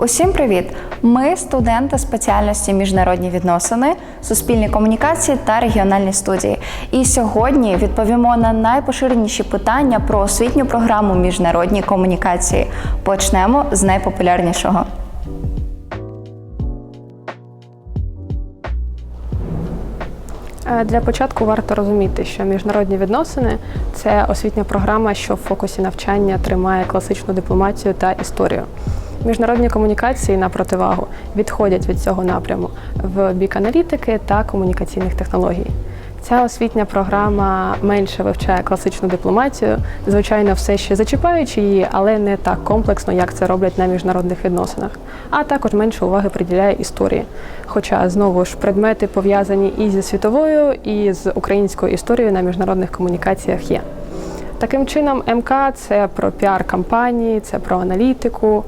Усім привіт! Ми студенти спеціальності міжнародні відносини, суспільні комунікації та регіональні студії. І сьогодні відповімо на найпоширеніші питання про освітню програму міжнародні комунікації. Почнемо з найпопулярнішого. Е, Для початку варто розуміти, що міжнародні відносини це освітня програма, що в фокусі навчання тримає класичну дипломатію та історію. Міжнародні комунікації на противагу відходять від цього напряму в бік аналітики та комунікаційних технологій. Ця освітня програма менше вивчає класичну дипломатію, звичайно, все ще зачіпаючи її, але не так комплексно, як це роблять на міжнародних відносинах. А також менше уваги приділяє історії. Хоча знову ж предмети пов'язані і зі світовою, і з українською історією на міжнародних комунікаціях є. Таким чином, МК це про піар кампанії, це про аналітику,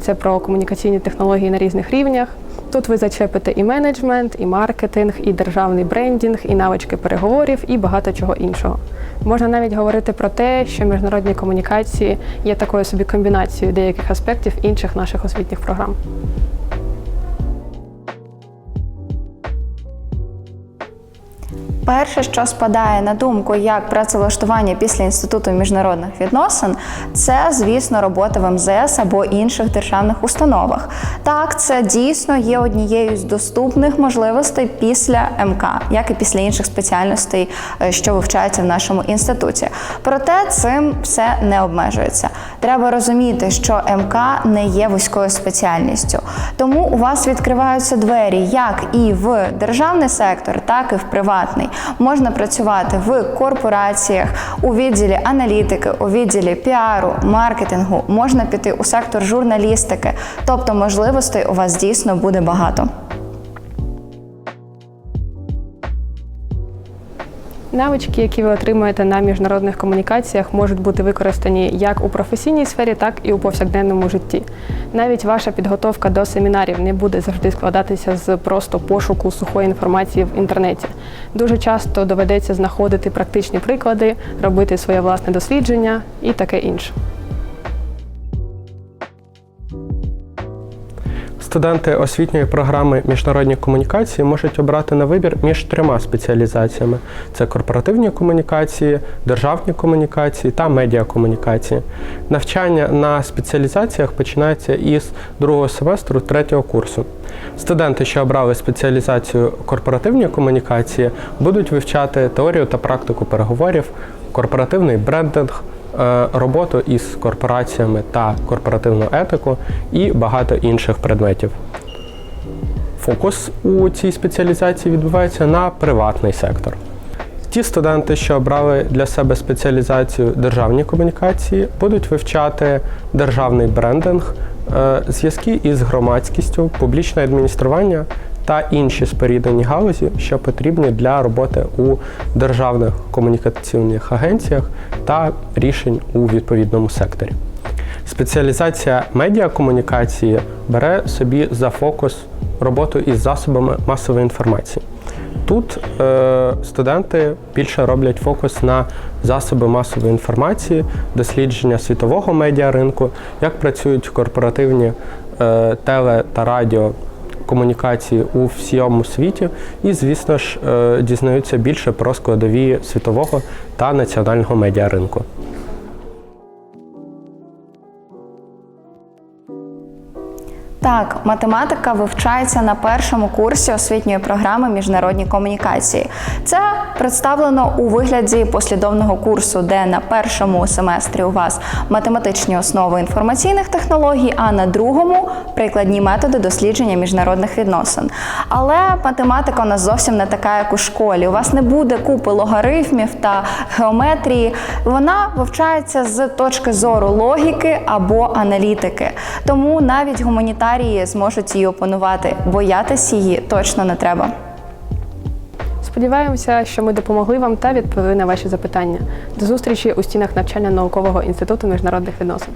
це про комунікаційні технології на різних рівнях. Тут ви зачепите і менеджмент, і маркетинг, і державний брендінг, і навички переговорів, і багато чого іншого. Можна навіть говорити про те, що міжнародні комунікації є такою собі комбінацією деяких аспектів інших наших освітніх програм. Перше, що спадає на думку як працевлаштування після інституту міжнародних відносин, це, звісно, робота в МЗС або інших державних установах. Так, це дійсно є однією з доступних можливостей після МК, як і після інших спеціальностей, е, що вивчаються в нашому інституті. Проте цим все не обмежується. Треба розуміти, що МК не є вузькою спеціальністю, тому у вас відкриваються двері як і в державний сектор, так і в приватний. Можна працювати в корпораціях, у відділі аналітики, у відділі піару, маркетингу, можна піти у сектор журналістики, тобто можливостей у вас дійсно буде багато. Навички, які ви отримуєте на міжнародних комунікаціях, можуть бути використані як у професійній сфері, так і у повсякденному житті. Навіть ваша підготовка до семінарів не буде завжди складатися з просто пошуку сухої інформації в інтернеті. Дуже часто доведеться знаходити практичні приклади, робити своє власне дослідження і таке інше. Студенти освітньої програми міжнародні комунікації можуть обрати на вибір між трьома спеціалізаціями: це корпоративні комунікації, державні комунікації та медіакомунікації. Навчання на спеціалізаціях починається із другого семестру третього курсу. Студенти, що обрали спеціалізацію корпоративні комунікації, будуть вивчати теорію та практику переговорів, корпоративний брендинг роботу із корпораціями та корпоративну етику і багато інших предметів. Фокус у цій спеціалізації відбувається на приватний сектор. Ті студенти, що обрали для себе спеціалізацію державні комунікації, будуть вивчати державний брендинг, е, зв'язки із громадськістю, публічне адміністрування та інші споріднені галузі, що потрібні для роботи у державних комунікаційних агенціях та рішень у відповідному секторі. Спеціалізація медіакомунікації бере собі за фокус роботу із засобами масової інформації. Тут е, студенти більше роблять фокус на засоби масової інформації, дослідження світового медіаринку, як працюють корпоративні е, теле та радіо комунікації у всьому світі, і, звісно ж, е, дізнаються більше про складові світового та національного медіаринку. Так, математика вивчається на першому курсі освітньої програми міжнародні комунікації. Це представлено у вигляді послідовного курсу, де на першому семестрі у вас математичні основи інформаційних технологій, а на другому прикладні методи дослідження міжнародних відносин. Але математика у нас зовсім не така, як у школі. У вас не буде купи логарифмів та геометрії. Вона вивчається з точки зору логіки або аналітики. Тому навіть гуманітарії зможуть її опанувати. Боятися її точно не треба. Сподіваємося, що ми допомогли вам та відповіли на ваші запитання. До зустрічі у стінах навчання наукового інституту міжнародних відносин.